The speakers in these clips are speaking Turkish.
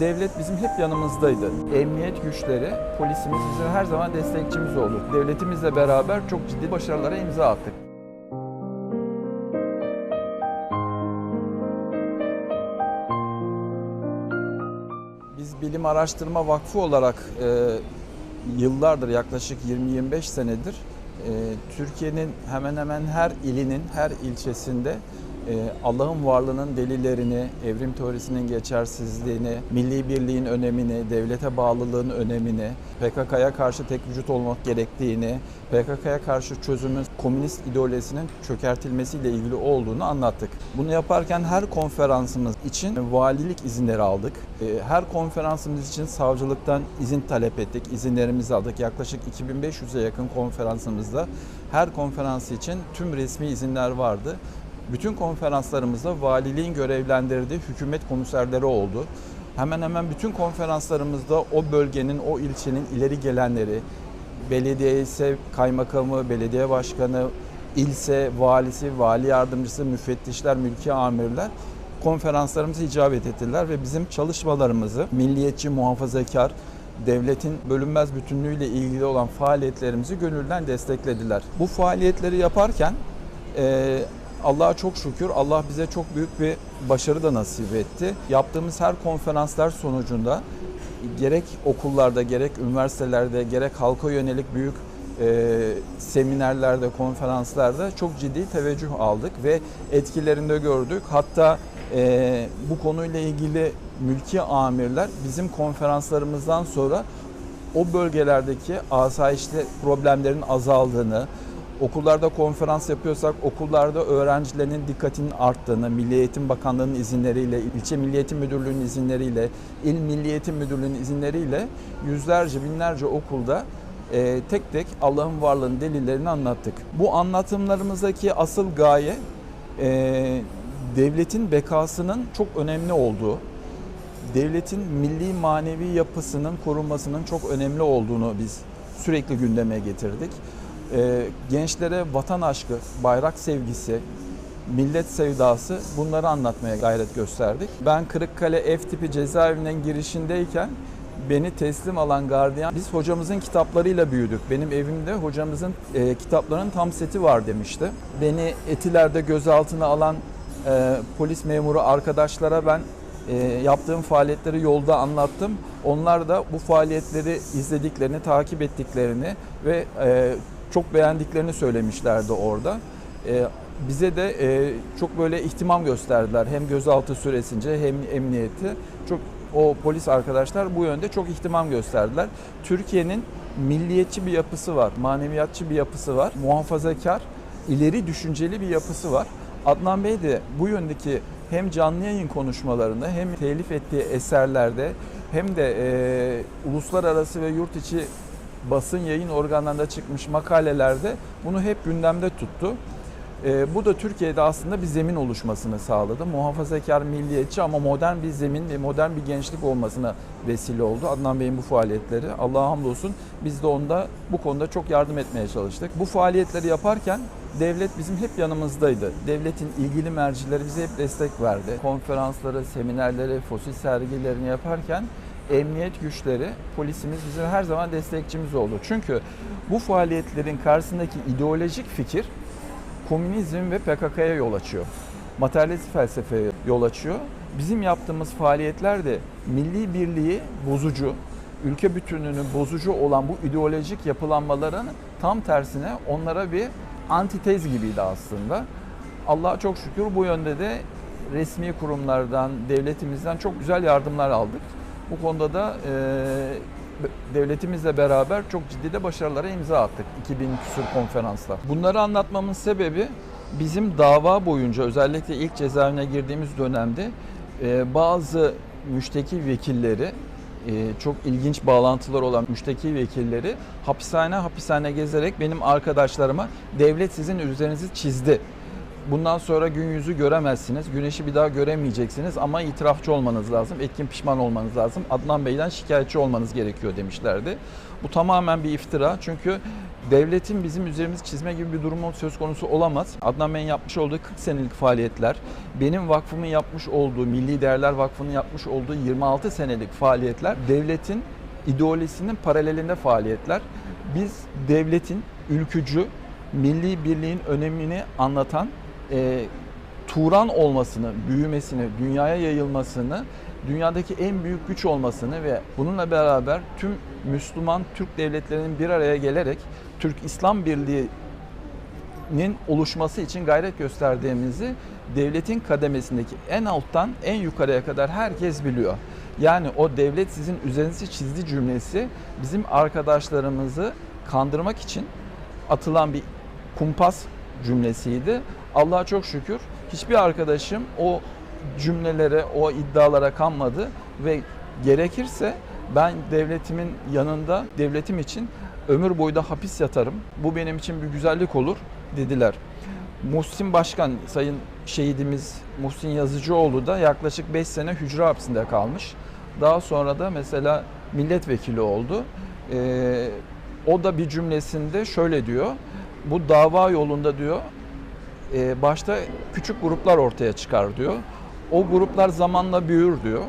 devlet bizim hep yanımızdaydı. Emniyet güçleri, polisimiz bizim her zaman destekçimiz oldu. Devletimizle beraber çok ciddi başarılara imza attık. Biz Bilim Araştırma Vakfı olarak e, yıllardır yaklaşık 20-25 senedir e, Türkiye'nin hemen hemen her ilinin, her ilçesinde Allah'ın varlığının delillerini, evrim teorisinin geçersizliğini, milli birliğin önemini, devlete bağlılığın önemini, PKK'ya karşı tek vücut olmak gerektiğini, PKK'ya karşı çözümün komünist ideolojisinin çökertilmesiyle ilgili olduğunu anlattık. Bunu yaparken her konferansımız için valilik izinleri aldık. E, Her konferansımız için savcılıktan izin talep ettik, izinlerimizi aldık. Yaklaşık 2500'e yakın konferansımızda her konferans için tüm resmi izinler vardı. Bütün konferanslarımızda valiliğin görevlendirdiği hükümet komiserleri oldu. Hemen hemen bütün konferanslarımızda o bölgenin, o ilçenin ileri gelenleri, belediye ise kaymakamı, belediye başkanı, ilse valisi, vali yardımcısı, müfettişler, mülki amirler konferanslarımıza icabet ettiler ve bizim çalışmalarımızı milliyetçi, muhafazakar, devletin bölünmez bütünlüğüyle ilgili olan faaliyetlerimizi gönülden desteklediler. Bu faaliyetleri yaparken e, Allah'a çok şükür Allah bize çok büyük bir başarı da nasip etti. Yaptığımız her konferanslar sonucunda gerek okullarda, gerek üniversitelerde, gerek halka yönelik büyük e, seminerlerde, konferanslarda çok ciddi teveccüh aldık ve etkilerini de gördük. Hatta e, bu konuyla ilgili mülki amirler bizim konferanslarımızdan sonra o bölgelerdeki asayişte problemlerin azaldığını, okullarda konferans yapıyorsak okullarda öğrencilerin dikkatinin arttığını, Milli Eğitim Bakanlığı'nın izinleriyle, ilçe Milli Eğitim Müdürlüğü'nün izinleriyle, il Milli Eğitim Müdürlüğü'nün izinleriyle yüzlerce, binlerce okulda e, tek tek Allah'ın varlığının delillerini anlattık. Bu anlatımlarımızdaki asıl gaye e, devletin bekasının çok önemli olduğu, devletin milli manevi yapısının korunmasının çok önemli olduğunu biz sürekli gündeme getirdik. Ee, gençlere vatan aşkı, bayrak sevgisi, millet sevdası bunları anlatmaya gayret gösterdik. Ben Kırıkkale F tipi cezaevinden girişindeyken beni teslim alan gardiyan biz hocamızın kitaplarıyla büyüdük. Benim evimde hocamızın e, kitaplarının tam seti var demişti. Beni Etiler'de gözaltına alan e, polis memuru arkadaşlara ben e, yaptığım faaliyetleri yolda anlattım. Onlar da bu faaliyetleri izlediklerini, takip ettiklerini ve e, çok beğendiklerini söylemişlerdi orada. E, bize de e, çok böyle ihtimam gösterdiler. Hem gözaltı süresince hem emniyeti. Çok o polis arkadaşlar bu yönde çok ihtimam gösterdiler. Türkiye'nin milliyetçi bir yapısı var, maneviyatçı bir yapısı var, muhafazakar, ileri düşünceli bir yapısı var. Adnan Bey de bu yöndeki hem canlı yayın konuşmalarında hem telif ettiği eserlerde hem de e, uluslararası ve yurt içi basın yayın organlarında çıkmış makalelerde bunu hep gündemde tuttu. E, bu da Türkiye'de aslında bir zemin oluşmasını sağladı. Muhafazakar, milliyetçi ama modern bir zemin ve modern bir gençlik olmasına vesile oldu. Adnan Bey'in bu faaliyetleri. Allah'a hamdolsun biz de onda bu konuda çok yardım etmeye çalıştık. Bu faaliyetleri yaparken devlet bizim hep yanımızdaydı. Devletin ilgili mercileri bize hep destek verdi. Konferansları, seminerleri, fosil sergilerini yaparken emniyet güçleri, polisimiz bizim her zaman destekçimiz oldu. Çünkü bu faaliyetlerin karşısındaki ideolojik fikir komünizm ve PKK'ya yol açıyor. Materyalist felsefeye yol açıyor. Bizim yaptığımız faaliyetler de milli birliği bozucu, ülke bütünlüğünü bozucu olan bu ideolojik yapılanmaların tam tersine onlara bir antitez gibiydi aslında. Allah'a çok şükür bu yönde de resmi kurumlardan, devletimizden çok güzel yardımlar aldık. Bu konuda da e, devletimizle beraber çok ciddi de başarılara imza attık 2000 küsur konferansla. Bunları anlatmamın sebebi bizim dava boyunca özellikle ilk cezaevine girdiğimiz dönemde e, bazı müşteki vekilleri çok ilginç bağlantılar olan müşteki vekilleri hapishane hapishane gezerek benim arkadaşlarıma devlet sizin üzerinizi çizdi Bundan sonra gün yüzü göremezsiniz. Güneşi bir daha göremeyeceksiniz ama itirafçı olmanız lazım. Etkin pişman olmanız lazım. Adnan Bey'den şikayetçi olmanız gerekiyor demişlerdi. Bu tamamen bir iftira. Çünkü devletin bizim üzerimizi çizme gibi bir durumu söz konusu olamaz. Adnan Bey'in yapmış olduğu 40 senelik faaliyetler, benim vakfımın yapmış olduğu, Milli Değerler Vakfı'nın yapmış olduğu 26 senelik faaliyetler devletin ideolojisinin paralelinde faaliyetler. Biz devletin ülkücü, milli birliğin önemini anlatan e, Turan olmasını, büyümesini, dünyaya yayılmasını, dünyadaki en büyük güç olmasını ve bununla beraber tüm Müslüman Türk devletlerinin bir araya gelerek Türk-İslam Birliği'nin oluşması için gayret gösterdiğimizi devletin kademesindeki en alttan en yukarıya kadar herkes biliyor. Yani o devlet sizin üzerinizi çizdi cümlesi bizim arkadaşlarımızı kandırmak için atılan bir kumpas cümlesiydi. Allah'a çok şükür hiçbir arkadaşım o cümlelere, o iddialara kanmadı ve gerekirse ben devletimin yanında devletim için ömür boyu da hapis yatarım. Bu benim için bir güzellik olur dediler. Muhsin Başkan, sayın şehidimiz Muhsin Yazıcıoğlu da yaklaşık 5 sene hücre hapsinde kalmış. Daha sonra da mesela milletvekili oldu. Ee, o da bir cümlesinde şöyle diyor. Bu dava yolunda diyor e, başta küçük gruplar ortaya çıkar diyor. O gruplar zamanla büyür diyor.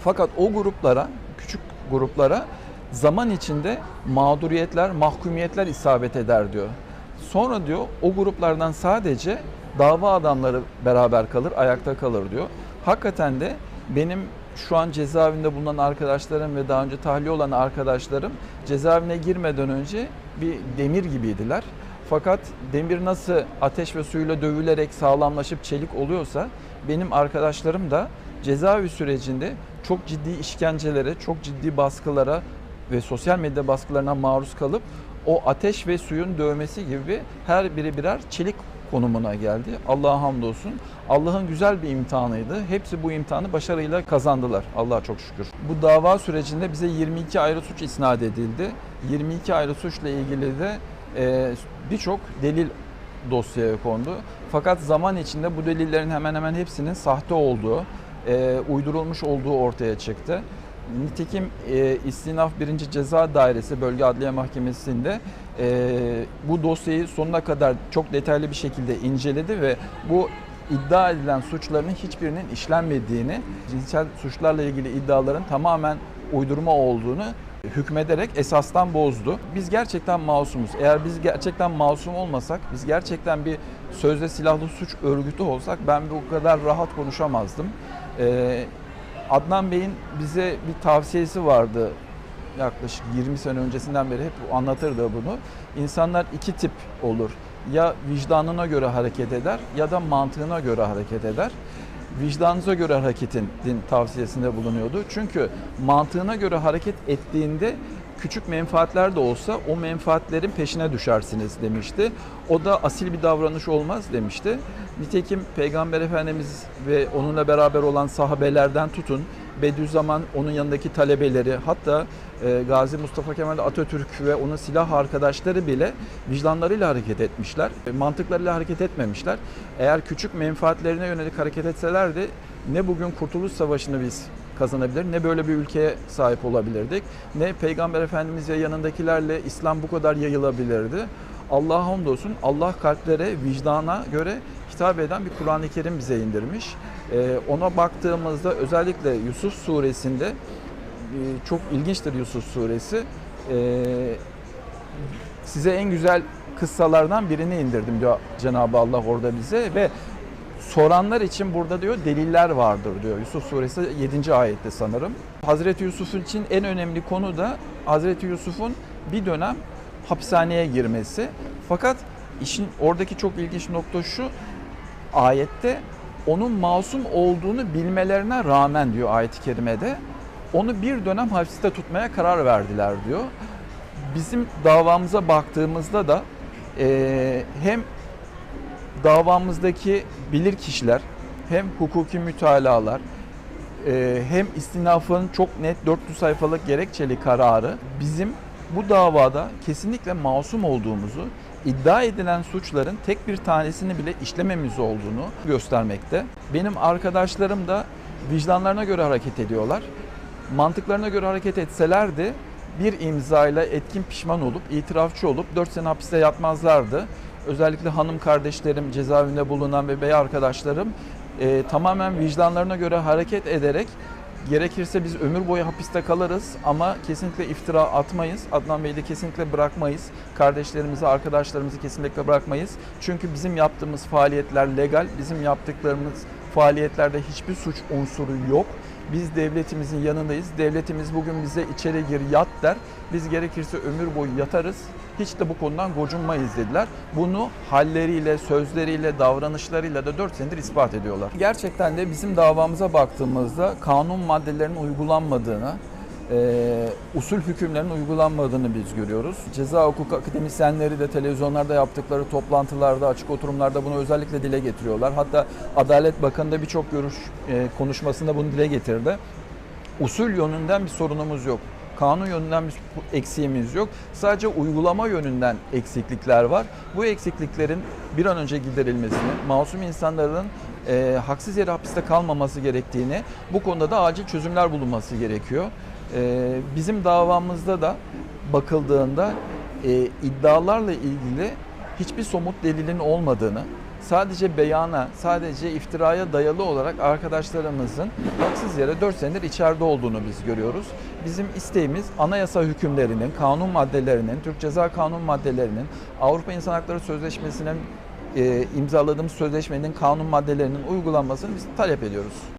Fakat o gruplara, küçük gruplara zaman içinde mağduriyetler, mahkumiyetler isabet eder diyor. Sonra diyor o gruplardan sadece dava adamları beraber kalır, ayakta kalır diyor. Hakikaten de benim şu an cezaevinde bulunan arkadaşlarım ve daha önce tahliye olan arkadaşlarım cezaevine girmeden önce bir demir gibiydiler. Fakat demir nasıl ateş ve suyla dövülerek sağlamlaşıp çelik oluyorsa benim arkadaşlarım da cezaevi sürecinde çok ciddi işkencelere, çok ciddi baskılara ve sosyal medya baskılarına maruz kalıp o ateş ve suyun dövmesi gibi her biri birer çelik konumuna geldi. Allah'a hamdolsun. Allah'ın güzel bir imtihanıydı. Hepsi bu imtihanı başarıyla kazandılar. Allah'a çok şükür. Bu dava sürecinde bize 22 ayrı suç isnat edildi. 22 ayrı suçla ilgili de e, birçok delil dosyaya kondu. Fakat zaman içinde bu delillerin hemen hemen hepsinin sahte olduğu, e, uydurulmuş olduğu ortaya çıktı. Nitekim e, İstinaf 1. Ceza Dairesi Bölge Adliye Mahkemesi'nde e, bu dosyayı sonuna kadar çok detaylı bir şekilde inceledi ve bu iddia edilen suçların hiçbirinin işlenmediğini, cinsel suçlarla ilgili iddiaların tamamen uydurma olduğunu hükmederek esastan bozdu. Biz gerçekten masumuz. Eğer biz gerçekten masum olmasak, biz gerçekten bir sözde silahlı suç örgütü olsak ben bu kadar rahat konuşamazdım. Ee, Adnan Bey'in bize bir tavsiyesi vardı yaklaşık 20 sene öncesinden beri hep anlatırdı bunu. İnsanlar iki tip olur. Ya vicdanına göre hareket eder ya da mantığına göre hareket eder. Vicdanınıza göre hareketin din tavsiyesinde bulunuyordu. Çünkü mantığına göre hareket ettiğinde küçük menfaatler de olsa o menfaatlerin peşine düşersiniz demişti. O da asil bir davranış olmaz demişti. Nitekim Peygamber Efendimiz ve onunla beraber olan sahabelerden tutun Bediüzzaman onun yanındaki talebeleri hatta e, Gazi Mustafa Kemal Atatürk ve onun silah arkadaşları bile vicdanlarıyla hareket etmişler. E, mantıklarıyla hareket etmemişler. Eğer küçük menfaatlerine yönelik hareket etselerdi ne bugün Kurtuluş Savaşı'nı biz kazanabilir ne böyle bir ülkeye sahip olabilirdik ne Peygamber Efendimiz ve yanındakilerle İslam bu kadar yayılabilirdi. Allah'a hamdolsun Allah kalplere, vicdana göre hitap eden bir Kur'an-ı Kerim bize indirmiş. Ee, ona baktığımızda özellikle Yusuf suresinde e, çok ilginçtir Yusuf suresi. Ee, size en güzel kıssalardan birini indirdim diyor Cenab-ı Allah orada bize ve soranlar için burada diyor deliller vardır diyor. Yusuf suresi 7. ayette sanırım. Hazreti Yusuf için en önemli konu da Hazreti Yusuf'un bir dönem hapishaneye girmesi. Fakat işin oradaki çok ilginç nokta şu. Ayette onun masum olduğunu bilmelerine rağmen diyor ayet-i kerimede onu bir dönem hapiste tutmaya karar verdiler diyor. Bizim davamıza baktığımızda da e, hem davamızdaki bilir kişiler hem hukuki mütalalar e, hem istinafın çok net 400 sayfalık gerekçeli kararı bizim bu davada kesinlikle masum olduğumuzu, iddia edilen suçların tek bir tanesini bile işlememiz olduğunu göstermekte. Benim arkadaşlarım da vicdanlarına göre hareket ediyorlar. Mantıklarına göre hareket etselerdi bir imzayla etkin pişman olup itirafçı olup 4 sene hapiste yatmazlardı. Özellikle hanım kardeşlerim, cezaevinde bulunan ve bey arkadaşlarım e, tamamen vicdanlarına göre hareket ederek gerekirse biz ömür boyu hapiste kalırız ama kesinlikle iftira atmayız. Adnan Bey'i de kesinlikle bırakmayız. Kardeşlerimizi, arkadaşlarımızı kesinlikle bırakmayız. Çünkü bizim yaptığımız faaliyetler legal. Bizim yaptıklarımız faaliyetlerde hiçbir suç unsuru yok. Biz devletimizin yanındayız. Devletimiz bugün bize içeri gir yat der. Biz gerekirse ömür boyu yatarız. Hiç de bu konudan gocunmayız dediler. Bunu halleriyle, sözleriyle, davranışlarıyla da 4 senedir ispat ediyorlar. Gerçekten de bizim davamıza baktığımızda kanun maddelerinin uygulanmadığını, e, usul hükümlerin uygulanmadığını biz görüyoruz. Ceza hukuk akademisyenleri de televizyonlarda yaptıkları toplantılarda, açık oturumlarda bunu özellikle dile getiriyorlar. Hatta Adalet Bakanı da birçok görüş e, konuşmasında bunu dile getirdi. Usul yönünden bir sorunumuz yok. Kanun yönünden bir eksiğimiz yok. Sadece uygulama yönünden eksiklikler var. Bu eksikliklerin bir an önce giderilmesini, masum insanların e, haksız yere hapiste kalmaması gerektiğini, bu konuda da acil çözümler bulunması gerekiyor. E, bizim davamızda da bakıldığında e, iddialarla ilgili hiçbir somut delilin olmadığını, sadece beyana, sadece iftiraya dayalı olarak arkadaşlarımızın haksız yere 4 senedir içeride olduğunu biz görüyoruz. Bizim isteğimiz anayasa hükümlerinin, kanun maddelerinin, Türk Ceza Kanun maddelerinin, Avrupa İnsan Hakları Sözleşmesi'nin e, imzaladığımız sözleşmenin kanun maddelerinin uygulanmasını biz talep ediyoruz.